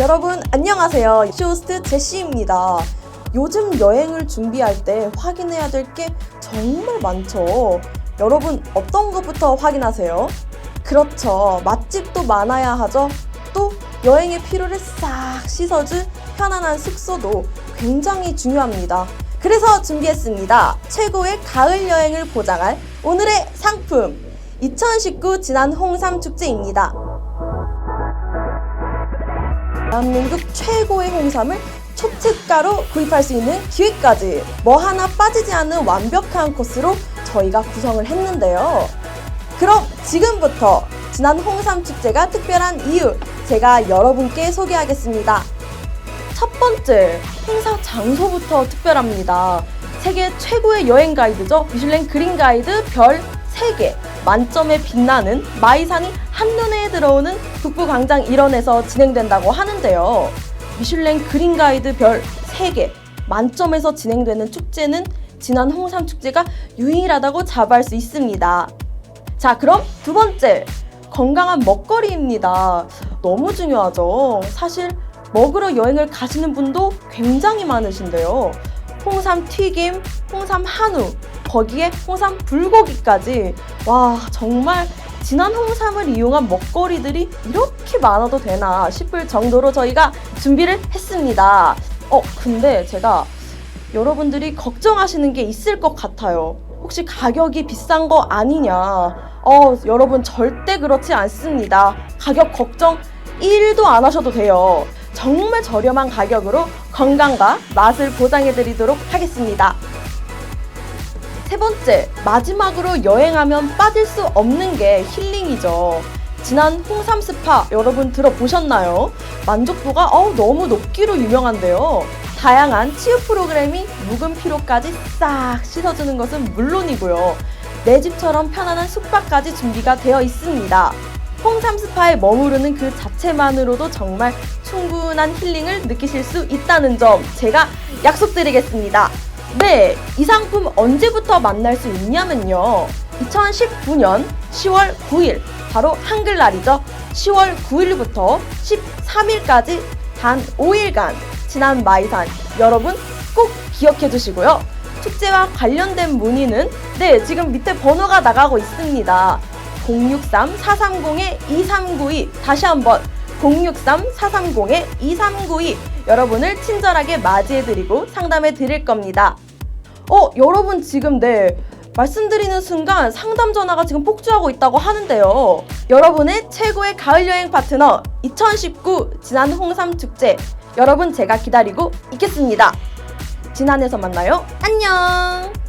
여러분 안녕하세요. 쇼호스트 제시입니다. 요즘 여행을 준비할 때 확인해야 될 게 정말 많죠. 여러분 어떤 것부터 확인하세요? 그렇죠. 맛집도 많아야 하죠. 또 여행의 피로를 싹 씻어줄 편안한 숙소도 굉장히 중요합니다. 그래서 준비했습니다. 최고의 가을 여행을 보장할 오늘의 상품 2019 지난 홍삼 축제입니다. 대한민국 최고의 홍삼을 초특가로 구입할 수 있는 기회까지 뭐 하나 빠지지 않는 완벽한 코스로 저희가 구성을 했는데요. 그럼 지금부터 지난 홍삼 축제가 특별한 이유 제가 여러분께 소개하겠습니다. 첫 번째, 행사 장소부터 특별합니다. 세계 최고의 여행 가이드죠. 미슐랭 그린 가이드 별 3개. 만점에 빛나는 마이산이 한눈에 들어오는 북부광장 일원에서 진행된다고 하는데요. 미슐랭 그린 가이드 별 3개. 만점에서 진행되는 축제는 지난 홍삼 축제가 유일하다고 자부할 수 있습니다. 자, 그럼 두 번째. 건강한 먹거리입니다. 너무 중요하죠. 사실 먹으러 여행을 가시는 분도 굉장히 많으신데요. 홍삼 튀김, 홍삼 한우, 거기에 홍삼 불고기까지. 와, 정말 진한 홍삼을 이용한 먹거리들이 이렇게 많아도 되나 싶을 정도로 저희가 준비를 했습니다. 어, 근데 제가 여러분들이 걱정하시는 게 있을 것 같아요. 혹시 가격이 비싼 거 아니냐? 어, 여러분 절대 그렇지 않습니다. 가격 걱정 1도 안 하셔도 돼요. 정말 저렴한 가격으로 건강과 맛을 보장해 드리도록 하겠습니다. 세 번째, 마지막으로 여행하면 빠질 수 없는 게 힐링이죠. 지난 홍삼 스파 여러분 들어보셨나요? 만족도가 어우, 너무 높기로 유명한데요. 다양한 치유 프로그램이 묵은 피로까지 싹 씻어주는 것은 물론이고요. 내 집처럼 편안한 숙박까지 준비가 되어 있습니다. 홍삼 스파에 머무르는 그 자체만으로도 정말 충분한 힐링을 느끼실 수 있다는 점 제가 약속드리겠습니다. 네, 이 상품 언제부터 만날 수 있냐면요. 2019년 10월 9일, 바로 한글날이죠. 10월 9일부터 13일까지 단 5일간 지난 마이산 여러분 꼭 기억해 주시고요. 축제와 관련된 문의는 네, 지금 밑에 번호가 나가고 있습니다. 063-430-2392 다시 한번 063-430-2392 여러분을 친절하게 맞이해드리고 상담해 드릴 겁니다. 어, 여러분 지금 네 말씀드리는 순간 상담 전화가 지금 폭주하고 있다고 하는데요. 여러분의 최고의 가을 여행 파트너 2019 지난 홍삼 축제 여러분 제가 기다리고 있겠습니다. 지난해서 만나요. 안녕.